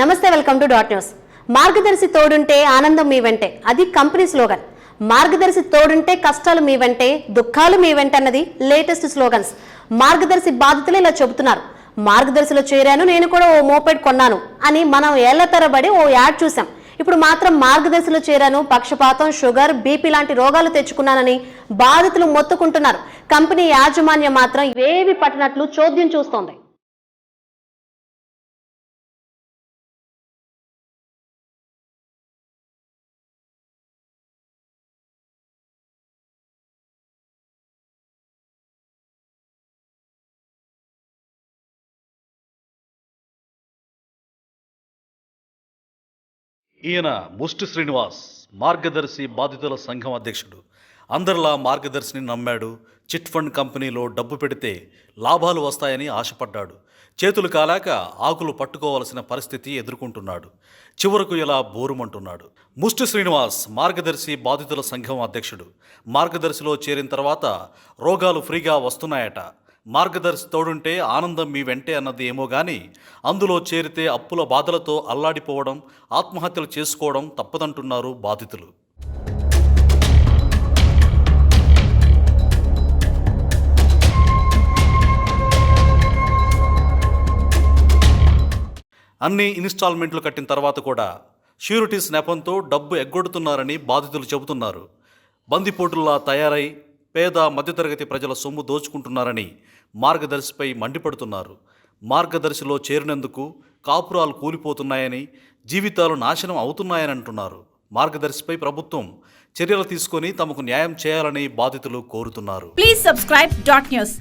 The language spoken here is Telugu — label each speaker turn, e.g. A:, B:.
A: నమస్తే వెల్కమ్ టు డాట్ న్యూస్. మార్గదర్శి తోడుంటే ఆనందం మీ వెంటే అది కంపెనీ స్లోగన్. మార్గదర్శి తోడుంటే కష్టాలు మీ వెంటే దుఃఖాలు మీ వెంట అన్నది లేటెస్ట్ స్లోగన్స్. మార్గదర్శి బాధితులు ఇలా చెబుతున్నారు. మార్గదర్శిలో చేరాను నేను కూడా ఓ మోపెడ్ కొన్నాను అని మనం ఏళ్ళ తరబడి ఓ యాడ్ చూసాం ఇప్పుడు మాత్రం మార్గదర్శిలో చేరాను పక్షపాతం షుగర్ బీపీ లాంటి రోగాలు తెచ్చుకున్నానని బాధితులు మొత్తుకుంటున్నారు. కంపెనీ యాజమాన్యం మాత్రం ఏవి పట్టినట్లు చోద్యం చూస్తోంది.
B: ఈయన ముష్టి శ్రీనివాస్ మార్గదర్శి బాధితుల సంఘం అధ్యక్షుడు. అందరిలా మార్గదర్శిని నమ్మాడు. చిట్ ఫండ్ కంపెనీలో డబ్బు పెడితే లాభాలు వస్తాయని ఆశపడ్డాడు. చేతులు కాలాక ఆకులు పట్టుకోవలసిన పరిస్థితి ఎదుర్కొంటున్నాడు. చివరకు ఇలా బోరుమంటున్నాడు. ముష్టి శ్రీనివాస్ మార్గదర్శి బాధితుల సంఘం అధ్యక్షుడు. మార్గదర్శిలో చేరిన తర్వాత రోగాలు ఫ్రీగా వస్తున్నాయట. మార్గదర్శి తోడుంటే ఆనందం మీ వెంటే అన్నది ఏమో కానీ అందులో చేరితే అప్పుల బాధలతో అల్లాడిపోవడం ఆత్మహత్యలు చేసుకోవడం తప్పదంటున్నారు బాధితులు. అన్ని ఇన్స్టాల్మెంట్లు కట్టిన తర్వాత కూడా ష్యూరిటీస్ నెపంతో డబ్బు ఎగ్గొడుతున్నారని బాధితులు చెబుతున్నారు. బందిపోటుల్లా తయారై పేద మధ్యతరగతి ప్రజల సొమ్ము దోచుకుంటున్నారని మార్గదర్శిపై మండిపడుతున్నారు. మార్గదర్శిలో చేరినందుకు కాపురాలు కూలిపోతున్నాయని జీవితాలు నాశనం అవుతున్నాయని అంటున్నారు. మార్గదర్శిపై ప్రభుత్వం చర్యలు తీసుకొని తమకు న్యాయం చేయాలని బాధితులు కోరుతున్నారు.
C: Please subscribe dot news